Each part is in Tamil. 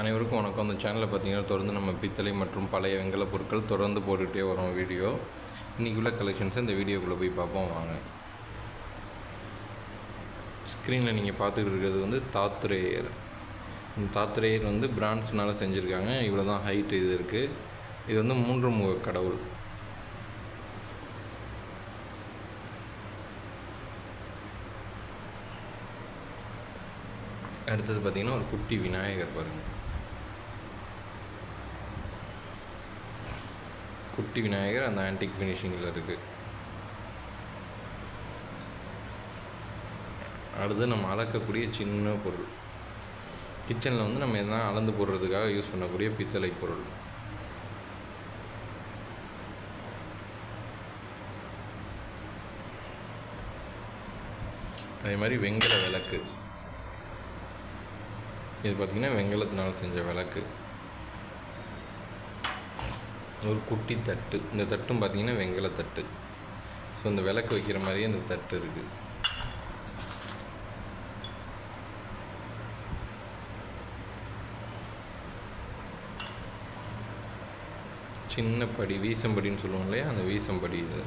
அனைவருக்கும் வணக்கம். அந்த சேனலில் பார்த்தீங்கன்னா தொடர்ந்து நம்ம பித்தளை மற்றும் பழைய வெங்கல பொருட்கள் தொடர்ந்து போட்டுகிட்டே வரோம் வீடியோ. இன்றைக்கி உள்ள கலெக்ஷன்ஸை இந்த வீடியோக்குள்ளே போய் பார்ப்போம் வாங்க. ஸ்க்ரீனில் நீங்கள் பார்த்துக்கிட்டு இருக்கிறது வந்து தாத்ரேயர் இந்த தாத்ரேயர் வந்து பிராண்ட்ஸ்னால் செஞ்சுருக்காங்க. இவ்வளோ தான் ஹைட் இது இருக்குது இது வந்து மூன்று முக கடவுள். அடுத்தது பார்த்தீங்கன்னா ஒரு குட்டி விநாயகர் பாருங்கள் குட்டி விநாயகர் அந்த ஆன்டிக் ஃபினிஷிங்கில் இருக்குது அடுத்து நம்ம அளக்கக்கூடிய சின்ன பொருள். கிச்சனில் வந்து நம்ம எதனா அளந்து போடுறதுக்காக யூஸ் பண்ணக்கூடிய பித்தளை பொருள். அதே மாதிரி வெங்கல விளக்கு. இது பார்த்திங்கன்னா வெங்கலத்தினால் செஞ்ச விளக்கு. ஒரு குட்டி தட்டு. இந்த தட்டும் பார்த்திங்கன்னா வெங்கல தட்டு. ஸோ இந்த விளக்கு வைக்கிற மாதிரியே இந்த தட்டு இருக்குது சின்ன படி வீசம்படின்னு சொல்லுவோம் இல்லையா? அந்த வீசம்படி இது.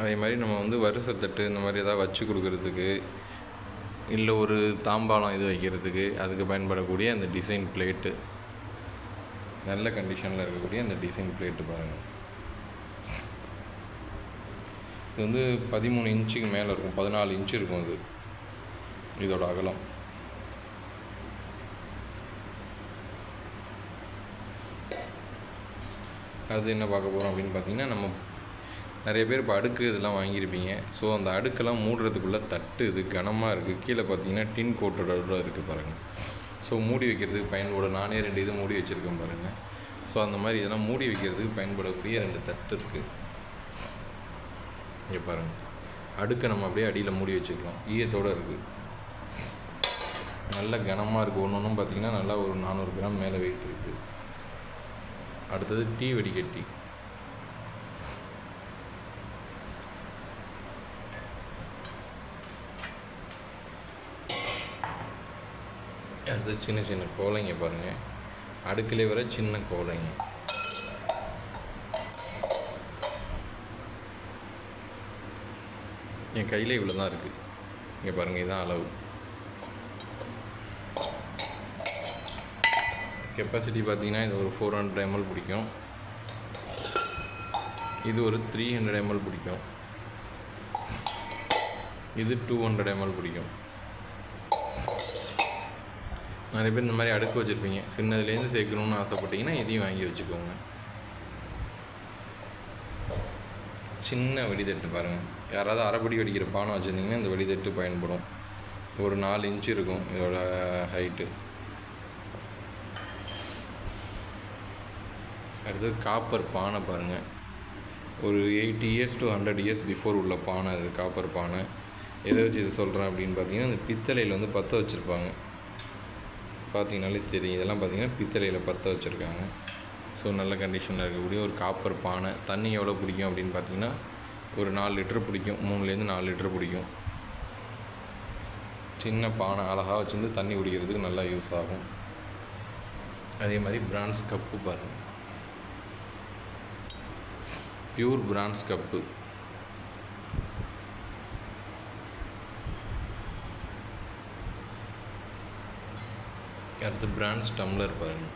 அதே மாதிரி நம்ம வந்து வருஷத்தட்டு இந்த மாதிரி எதாவது வச்சு கொடுக்குறதுக்கு இல்லை ஒரு தாம்பாளம் இது வைக்கிறதுக்கு அதுக்கு பயன்படக்கூடிய அந்த டிசைன் பிளேட்டு நல்ல கண்டிஷனில் இருக்கக்கூடிய அந்த டிசைன் பிளேட்டு பாருங்கள் இது வந்து பதிமூணு இன்ச்சுக்கு மேலே இருக்கும். பதினாலு இன்ச்சு இருக்கும் அது. இதோட அகலம். அடுத்து என்ன பார்க்க போகிறோம் அப்படின்னு பார்த்தீங்கன்னா நம்ம நிறைய பேர் இப்போ அடுக்கு இதெல்லாம் வாங்கியிருப்பீங்க. ஸோ அந்த அடுக்கெல்லாம் மூடுறதுக்குள்ளே தட்டு இது கனமாக இருக்குது கீழே பார்த்தீங்கன்னா டின் கோட்டோட இருக்குது பாருங்கள் ஸோ மூடி வைக்கிறதுக்கு பயன்படும் நானே ரெண்டு இது மூடி வச்சுருக்கேன் பாருங்கள் ஸோ அந்த மாதிரி இதெல்லாம் மூடி வைக்கிறதுக்கு பயன்படக்கூடிய ரெண்டு தட்டு இருக்குது இங்கே பாருங்கள் அடுக்கை நம்ம அப்படியே அடியில் மூடி வச்சுக்கலாம் ஈயத்தோடு இருக்குது நல்ல கனமாக இருக்குது ஒன்று ஒன்றும் பார்த்திங்கன்னா நல்லா ஒரு நானூறு கிராம் மேலே வெயிட் இருக்குது அடுத்தது டீ வடிகட்டி அடுத்து சின்ன சின்ன கோலைங்க பாருங்கள் அடுக்கிலே வர சின்ன கோலைங்க. என் கையில் இவ்வளோ தான் இருக்குது இங்கே பாருங்கள் இதுதான் அளவு. கெப்பாசிட்டி பார்த்தீங்கன்னா இது ஒரு ஃபோர் ஹண்ட்ரட் எம்எல் பிடிக்கும். இது ஒரு த்ரீ ஹண்ட்ரட் எம்எல் பிடிக்கும். இது டூ ஹண்ட்ரட் எம்எல் பிடிக்கும். நிறைய பேர் இந்த மாதிரி அடுக்கு வச்சுருப்பீங்க. சின்னதுலேருந்து சேர்க்கணுன்னு ஆசைப்பட்டீங்கன்னா இதையும் வாங்கி வச்சுக்கோங்க. சின்ன வெடிதட்டு பாருங்கள் யாராவது அரைப்படி வெடிக்கிற பானை வச்சுருந்தீங்கன்னா இந்த வெடிதட்டு பயன்படும். ஒரு நாலு இன்ச்சு இருக்கும் இதோட ஹைட்டு அடுத்தது காப்பர் பானை பாருங்கள் ஒரு eighty years to hundred years before உள்ள பானை அது காப்பர் பானை. எதை வச்சு இது சொல்கிறேன் அப்படின்னு பார்த்தீங்கன்னா இந்த பித்தளையில் வந்து பற்ற வச்சுருப்பாங்க. பார்த்தீங்கனாலே தெரியும். இதெல்லாம் பார்த்தீங்கன்னா பித்தளையில் பற்ற வச்சுருக்காங்க. ஸோ நல்ல கண்டிஷனில் இருக்கக்கூடிய ஒரு காப்பர் பானை. தண்ணி எவ்வளோ பிடிக்கும் அப்படின்னு பார்த்தீங்கன்னா ஒரு நாலு லிட்டர் பிடிக்கும். மூணுலேருந்து நாலு லிட்டர் பிடிக்கும். சின்ன பானை அழகாக வச்சுருந்து தண்ணி குடிக்கிறதுக்கு நல்லா யூஸ் ஆகும். அதே மாதிரி பிரான்ஸ் கப்பு பாருங்கள் ப்யூர் பிரான்ஸ் கப்பு அடுத்து பிராண்ட்ஸ் டம்ளர் பாருங்கள்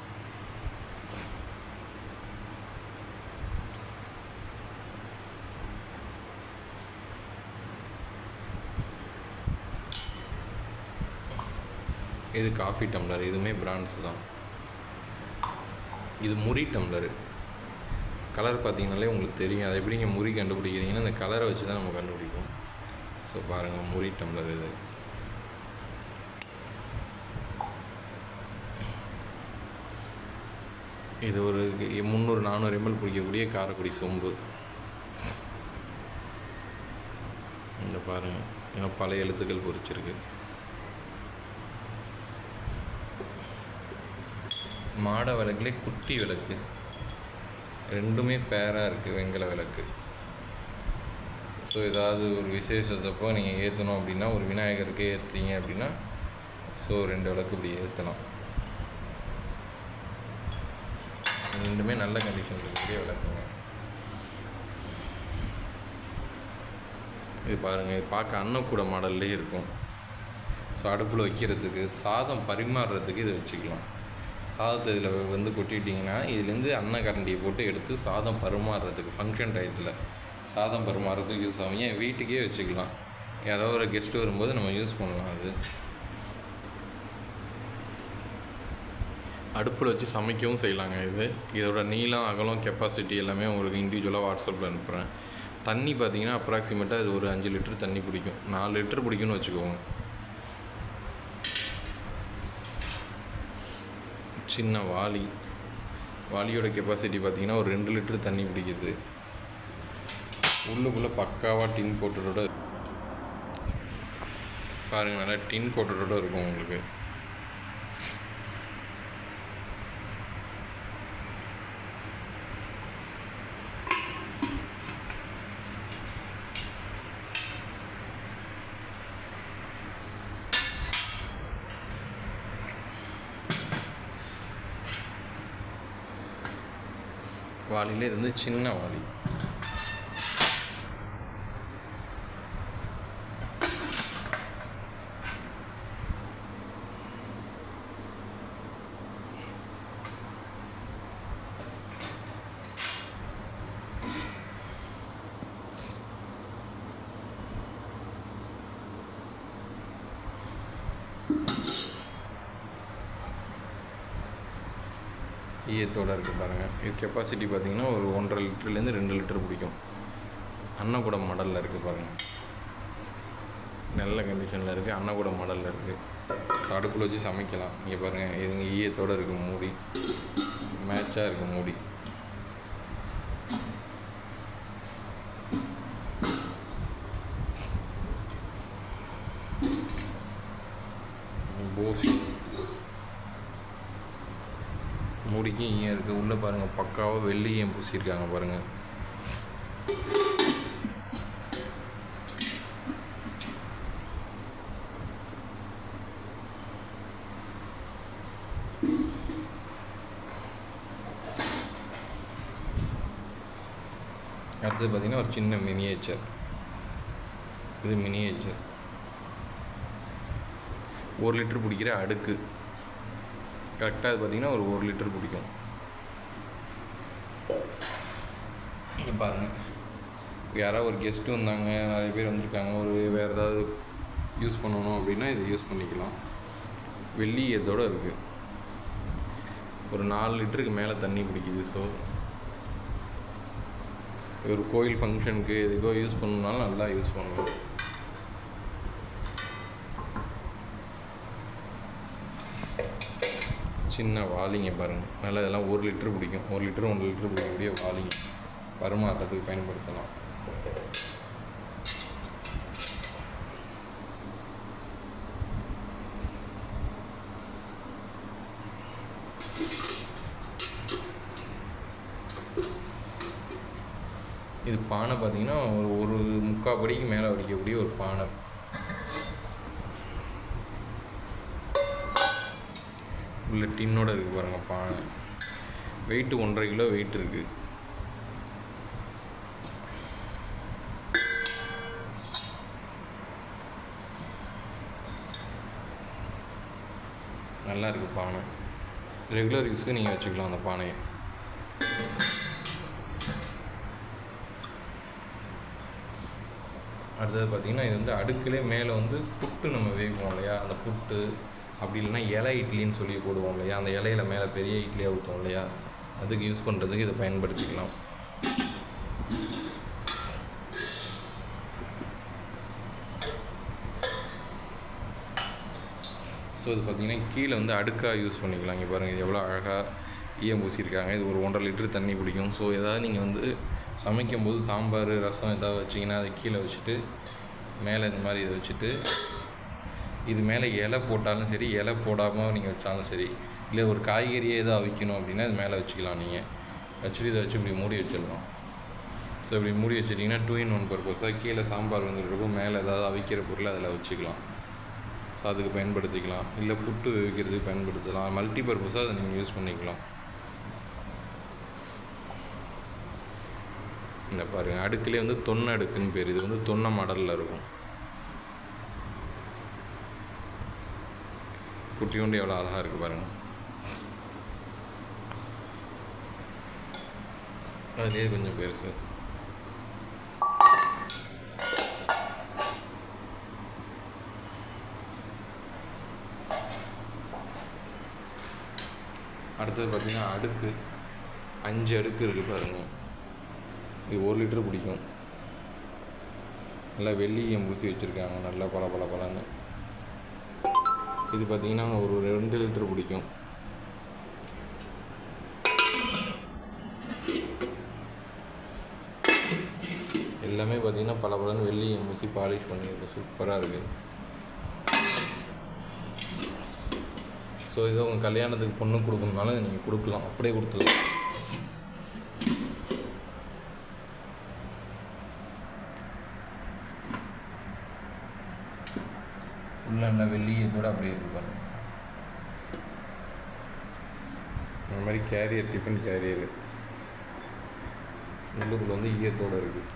இது காஃபி டம்ளர் இதுவுமே பிராண்ட்ஸ் தான். இது முறி டம்ளரு கலர் பார்த்தீங்கனாலே உங்களுக்கு தெரியும். அதை எப்படி நீங்கள் முறி கண்டுபிடிக்கிறீங்கன்னா அந்த கலரை வச்சு தான் நம்ம கண்டுபிடிப்போம். ஸோ பாருங்கள் முறி டம்ளர் இது. இது ஒரு முந்நூறு நானூறு எம்எல் பிடிக்கக்கூடிய காரக்குடி சோம்பு. இந்த பாருங்கள் ஏன்னா பழைய எழுத்துக்கள் பொறிச்சிருக்கு. மாட விளக்குலே குட்டி விளக்கு. ரெண்டுமே பேராக இருக்குது வெங்கல விளக்கு. ஸோ ஏதாவது ஒரு விசேஷத்தப்போ நீங்கள் ஏற்றணும் அப்படின்னா ஒரு விநாயகருக்கே ஏற்றுறீங்க அப்படின்னா ஸோ ரெண்டு விளக்கு இப்படி ஏற்றலாம் ரெண்டுமே நல்ல கண்டிஷன் இருக்கக்கூடிய விளக்குங்க. இது பாருங்கள் இது பார்க்க அன்னக்கூட மாடல்லே இருக்கும். ஸோ அடுப்பில் வைக்கிறதுக்கு சாதம் பரிமாறுறதுக்கு இதை வச்சுக்கலாம். சாதத்தை இதில் வந்து கொட்டிட்டிங்கன்னா இதுலேருந்து அன்ன கரண்டியை போட்டு எடுத்து சாதம் பரிமாறுறதுக்கு ஃபங்க்ஷன் டயத்தில். சாதம் பரிமாறுறதுக்கு யூஸ் ஆகும் ஏன் வீட்டுக்கே வச்சுக்கலாம். யாரோ ஒரு கெஸ்ட் வரும்போது நம்ம யூஸ் பண்ணலாம் அது. அடுப்பில் வச்சு சமைக்கவும் செய்யலாங்க இது. இதோட நீளம் அகலம் கெப்பாசிட்டி எல்லாமே உங்களுக்கு இண்டிவிஜுவலாக வாட்ஸ்அப்பில் அனுப்புகிறேன் தண்ணி பார்த்தீங்கன்னா அப்ராக்சிமேட்டாக இது ஒரு அஞ்சு லிட்டர் தண்ணி பிடிக்கும். நாலு லிட்டர் பிடிக்கும்னு வச்சுக்கோங்க. சின்ன வாளி. வாளியோட கெப்பாசிட்டி பார்த்தீங்கன்னா ஒரு ரெண்டு லிட்டர் தண்ணி பிடிக்குது. உள்ளுக்குள்ளே பக்காவாக டின் கோட்டரோட பாருங்கள் நல்லா டின் கோட்டரோட இருக்கும் உங்களுக்கு. வாளியில் இது ஈயத்தோடு இருக்குது பாருங்கள் இது கெப்பாசிட்டி பார்த்தீங்கன்னா ஒரு ஒன்றரை லிட்டர்லேருந்து ரெண்டு லிட்டர் பிடிக்கும். அன்னக்கூடம் மாடலில் இருக்குது பாருங்கள் நல்ல கண்டிஷனில் இருக்குது அன்னக்கூடம் மாடலில் இருக்குது அடுப்பில் வச்சு சமைக்கலாம். இங்கே பாருங்கள் இதுங்க ஈயத்தோடு இருக்குது மூடி. மேட்சாக இருக்குது மூடி போஸ் மூடிக்கும் ஈயம் இருக்குது உள்ளே பாருங்கள் பக்காவாக வெள்ளியும் பூசியிருக்காங்க பாருங்கள் அடுத்தது பார்த்தீங்கன்னா ஒரு சின்ன மினியேச்சர் இது மினியேச்சர் ஒரு லிட்டர் பிடிக்கிற அடுக்கு. கரெக்டாக அது பார்த்திங்கன்னா ஒரு ஒரு லிட்டர் பிடிக்கும். பாருங்கள் யாராவது ஒரு கெஸ்ட்டு வந்தாங்க நிறைய பேர் வந்திருக்காங்க. ஒரு வேறு ஏதாவது யூஸ் பண்ணணும் அப்படின்னா இதை யூஸ் பண்ணிக்கலாம். வெள்ளி இதோடு இருக்குது ஒரு நாலு லிட்டருக்கு மேலே தண்ணி பிடிக்குது ஸோ ஒரு கோயில் ஃபங்க்ஷனுக்கு எதுக்கோ யூஸ் பண்ணணுனாலும் நல்லா யூஸ் பண்ணலாம். சின்ன வாலிங்க பாருங்கள் நல்லா இதெல்லாம் ஒரு லிட்டர் பிடிக்கும். ஒரு லிட்டர் ஒன்று லிட்டர் பிடிக்கக்கூடிய வாலிங்க. பரிமாற்றத்துக்கு பயன்படுத்தலாம். இது பானை பார்த்தீங்கன்னா ஒரு ஒரு முக்கால் படிக்கு மேலே வடிக்கக்கூடிய ஒரு பானை. உள்ள டின்னோட இருக்குது பாருங்கள் பானை. வெயிட்டு ஒன்றரை கிலோ வெயிட் இருக்குது நல்லா இருக்குது பானை ரெகுலர் யூஸுக்கு நீங்கள் வச்சுக்கலாம் அந்த பானையை. அடுத்தது பார்த்தீங்கன்னா இது வந்து அடுக்கிலே மேலே வந்து புட்டு நம்ம வேகுவோம் இல்லையா? அந்த புட்டு அப்படி இல்லைன்னா இலை இட்லின்னு சொல்லி போடுவோம் இல்லையா? அந்த இலையில மேலே பெரிய இட்லியாக ஊற்றுவோம் இல்லையா? அதுக்கு யூஸ் பண்ணுறதுக்கு இதை பயன்படுத்திக்கலாம். ஸோ இது பார்த்தீங்கன்னா கீழே வந்து அடுக்காக யூஸ் பண்ணிக்கலாம். இங்கே பாருங்கள் இது எவ்வளோ அழகாக ஈயம் பூசியிருக்காங்க. இது ஒரு ஒன்றரை லிட்டர் தண்ணி பிடிக்கும். ஸோ ஏதாவது நீங்கள் வந்து சமைக்கும் போது சாம்பார் ரசம் ஏதாவது வச்சிங்கன்னா அதை கீழே வச்சுட்டு மேலே இந்த மாதிரி இதை வச்சுட்டு இது மேலே இலை போட்டாலும் சரி இலை போடாமல் நீங்கள் வச்சாலும் சரி இல்லை ஒரு காய்கறியே எதாவது அவிக்கணும் அப்படின்னா இது மேலே வச்சுக்கலாம் நீங்கள் வச்சுட்டு இதை வச்சு இப்படி மூடி வச்சிடலாம். ஸோ இப்படி மூடி வச்சிட்டிங்கன்னா டூ இன் ஒன் பர்பஸாக கீழே சாம்பார் வந்துருக்கும் மேலே ஏதாவது அவிக்கிற பொருள் அதில் வச்சுக்கலாம். ஸோ அதுக்கு பயன்படுத்திக்கலாம். இல்லை புட்டு வைக்கிறதுக்கு பயன்படுத்தலாம். மல்டி பர்பஸாக அதை நீங்கள் யூஸ் பண்ணிக்கலாம். இந்த பாருங்கள் அடுக்குலேயே வந்து தொன்னை அடுக்குன்னு பேர். இது வந்து தொன்னை மாடலில் இருக்கும். குட்டியோண்டு எவ்வளோ அழகாக இருக்குது பாருங்கள் அதுலேயே கொஞ்சம் பெருசு. அடுத்தது பார்த்திங்கன்னா அடுக்கு. அஞ்சு அடுக்கு இருக்குது பாருங்கள் இது ஒரு லிட்டர் பிடிக்கும். நல்லா வெள்ளியம் பூசி வச்சுருக்காங்க. நல்லா பல பல பலன்னு இது பார்த்தீங்கன்னா ஒரு ரெண்டு லிட்டர் பிடிக்கும். எல்லாமே பார்த்திங்கன்னா பல பலன்னு வெள்ளியம் பூசி பாலிஷ் பண்ணியிருக்கு சூப்பராக இருக்குது ஸோ இதை உங்கள் கல்யாணத்துக்கு பொண்ணு கொடுக்கணுனாலும் இதை நீங்கள் கொடுக்கலாம். அப்படியே கொடுத்துடலாம். உள்ள என்ன வெள்ளியத்தோடு அப்படியே இருக்கு பாருங்க. இந்த மாதிரி கேரியர் டிஃபன் கேரியர் உள்ளுக்குள்ள வந்து ஈயத்தோடு இருக்குது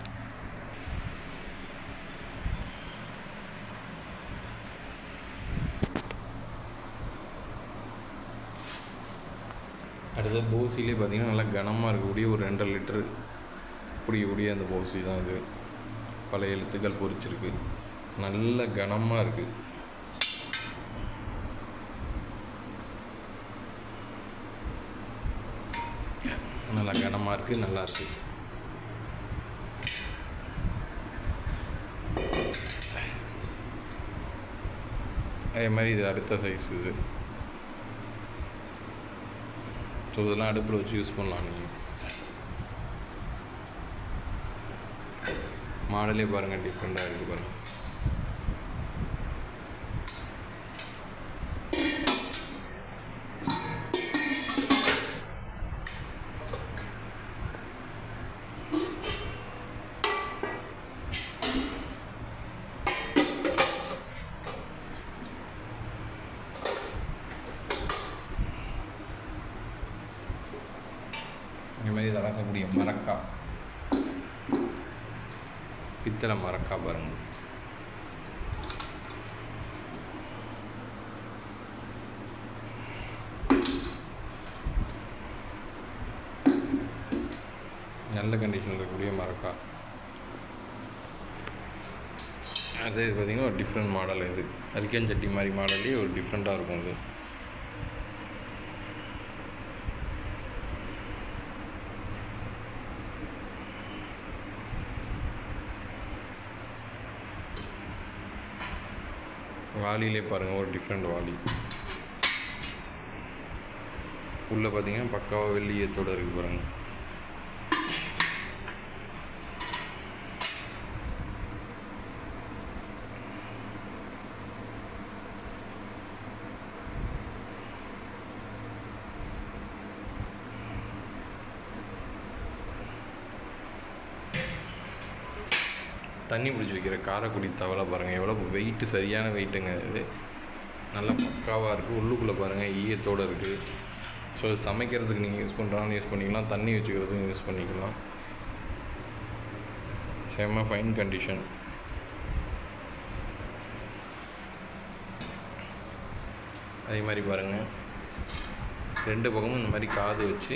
அடுத்தது போசிலே பார்த்திங்கன்னா நல்லா கனமாக இருக்கக்கூடிய ஒரு ரெண்டரை லிட்டரு பிடிக்கக்கூடிய அந்த போசி தான் இது. பல எழுத்துக்கள் பொறிச்சிருக்கு. நல்ல கனமாக இருக்குது நல்லா கனமாக இருக்குது நல்லா இருக்குது அதே மாதிரி இது அடுத்த சைஸ் இது. ஸோ இதெல்லாம் அடுப்பில் வச்சு யூஸ் பண்ணலாம் நீங்கள் மாடலே பாருங்கள் டிஃப்ரெண்ட்டாக இருக்குது பாருங்கள் இந்த மாதிரி வளர்க்கக்கூடிய மரக்கா. பித்தளை மரக்கா பாருங்க. நல்ல கண்டிஷனில் இருக்கக்கூடிய மரக்கா. அது பார்த்தீங்கன்னா ஒரு டிஃப்ரெண்ட் மாடல் இது. அரிக்கஞ்சட்டி மாதிரி மாடல்லே ஒரு டிஃப்ரெண்ட்டாக இருக்கும் இது வாலியிலே பாருங்கள் ஒரு டிஃப்ரெண்ட் வாலி. உள்ளே பார்த்தீங்கன்னா பக்காவாக வெள்ளியத்தோடு இருக்குது பாருங்கள் தண்ணி பிடிச்சி வைக்கிற காரைக்குடி தவளை பாருங்கள் எவ்வளோ வெயிட்டு சரியான வெயிட்டுங்க இது. நல்லா பக்காவாக இருக்குது உள்ளுக்குள்ளே பாருங்கள் ஈயத்தோடு இருக்குது ஸோ சமைக்கிறதுக்கு நீங்கள் யூஸ் பண்ணுறாலும் யூஸ் பண்ணிக்கலாம். தண்ணி வச்சுக்கிறதுக்கும் யூஸ் பண்ணிக்கலாம். செம்ம ஃபைன் கண்டிஷன் அதே மாதிரி பாருங்கள் ரெண்டு பக்கமும் இந்த மாதிரி காது வச்சு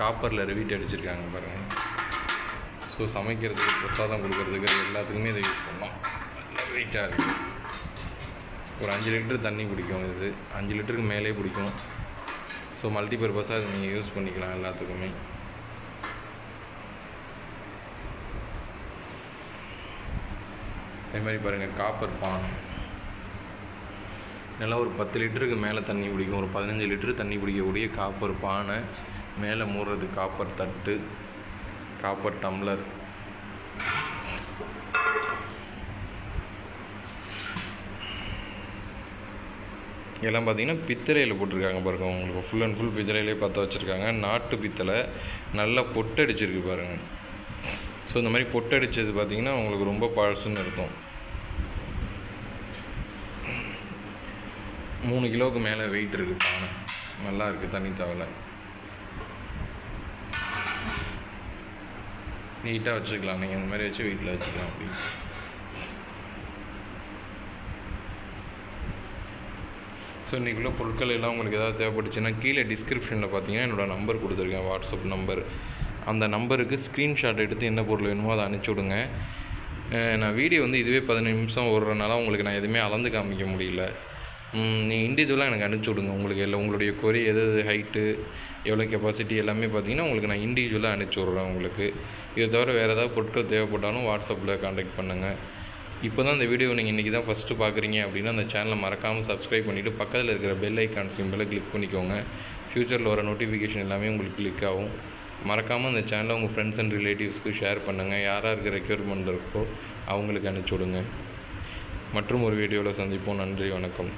காப்பரில் ரிவீட் அடிச்சிருக்காங்க பாருங்கள் ஸோ சமைக்கிறதுக்கு பிரசாதம் கொடுக்கறதுக்கு எல்லாத்துக்குமே இதை யூஸ் பண்ணலாம் நல்லா வெயிட்டாக இருக்குது ஒரு அஞ்சு லிட்டர் தண்ணி பிடிக்கும் இது. அஞ்சு லிட்டருக்கு மேலே பிடிக்கும் ஸோ மல்டி பர்பஸாக இதை நீங்கள் யூஸ் பண்ணிக்கலாம் எல்லாத்துக்குமே. அதே மாதிரி பாருங்கள் காப்பர் பான் நல்லா ஒரு பத்து லிட்டருக்கு மேலே தண்ணி பிடிக்கும் ஒரு பதினஞ்சு லிட்டரு தண்ணி பிடிக்கக்கூடிய காப்பர் பானை மேலே மூடுறது காப்பர் தட்டு. காப்பர் டம்ளர் எல்லாம் பார்த்தீங்கன்னா பித்தளையில் போட்டிருக்காங்க பாருங்க. உங்களுக்கு ஃபுல் அண்ட் ஃபுல் பித்தளையிலே பார்த்து வச்சுருக்காங்க. நாட்டு பித்தளை நல்லா பொட்டடிச்சிருக்கு பாருங்கள் இந்த மாதிரி பொட்டடிச்சது பார்த்தீங்கன்னா உங்களுக்கு ரொம்ப பழசுன்னு அர்த்தம். மூணு கிலோவுக்கு மேலே வெயிட் இருக்குது பானை. நல்லா இருக்குது தண்ணி தவலை நீட்டாக வச்சுக்கலாம் நீங்கள் இந்த மாதிரி வச்சு வீட்டில் வச்சுக்கலாம் அப்படி ஸோ இன்றைக்குள்ள பொருட்கள் எல்லாம் உங்களுக்கு ஏதாவது தேவைப்பட்டுச்சுன்னா கீழே டிஸ்கிரிப்ஷனில் பார்த்தீங்கன்னா என்னோடய நம்பர் கொடுத்துருக்கேன் வாட்ஸ்அப் நம்பர் அந்த நம்பருக்கு ஸ்க்ரீன்ஷாட் எடுத்து என்ன பொருள் வேணுமோ அதை அனுப்பிச்சி விடுங்க. நான் வீடியோ வந்து இதுவே பதினஞ்சு நிமிஷம் ஓடுறதுனால உங்களுக்கு நான் எதுவுமே அளந்து காமிக்க முடியல. நீங்கள் இண்டிவிஜுவலாக எனக்கு அனுப்பிச்சி விடுங்க. உங்களுக்கு இல்லை உங்களுடைய கொரி எது எது ஹைட்டு எவ்வளோ கெப்பாசிட்டி எல்லாமே பார்த்தீங்கன்னா உங்களுக்கு நான் இண்டிவிஜுவலாக அனுப்பிச்சி விட்றேன் உங்களுக்கு. இதை தவிர வேறு ஏதாவது பொருட்கள் தேவைப்பட்டாலும் வாட்ஸ்அப்பில் காண்டாக்ட் பண்ணுங்கள் இப்போ தான் இந்த வீடியோ நீங்கள் இன்றைக்கி தான் ஃபஸ்ட்டு பார்க்குறீங்க அப்படின்னா அந்த சேனலை மறக்காமல் சப்ஸ்கிரைப் பண்ணிவிட்டு பக்கத்தில் இருக்கிற பெல் ஐக்கான் சிம்பிளை கிளிக் பண்ணிக்கோங்க. ஃப்யூச்சரில் வர நோட்டிஃபிகேஷன் எல்லாமே உங்களுக்கு கிளிக் ஆகும். மறக்காமல் அந்த சேனலை உங்கள் ஃப்ரெண்ட்ஸ் அண்ட் ரிலேட்டிவ்ஸ்க்கு ஷேர் பண்ணுங்கள் யாராக இருக்க ரெக்யூர்மெண்ட் இருக்கோ அவங்களுக்கு அனுப்பிச்சி விடுங்க. மற்றும் ஒரு வீடியோவில் சந்திப்போம். நன்றி வணக்கம்.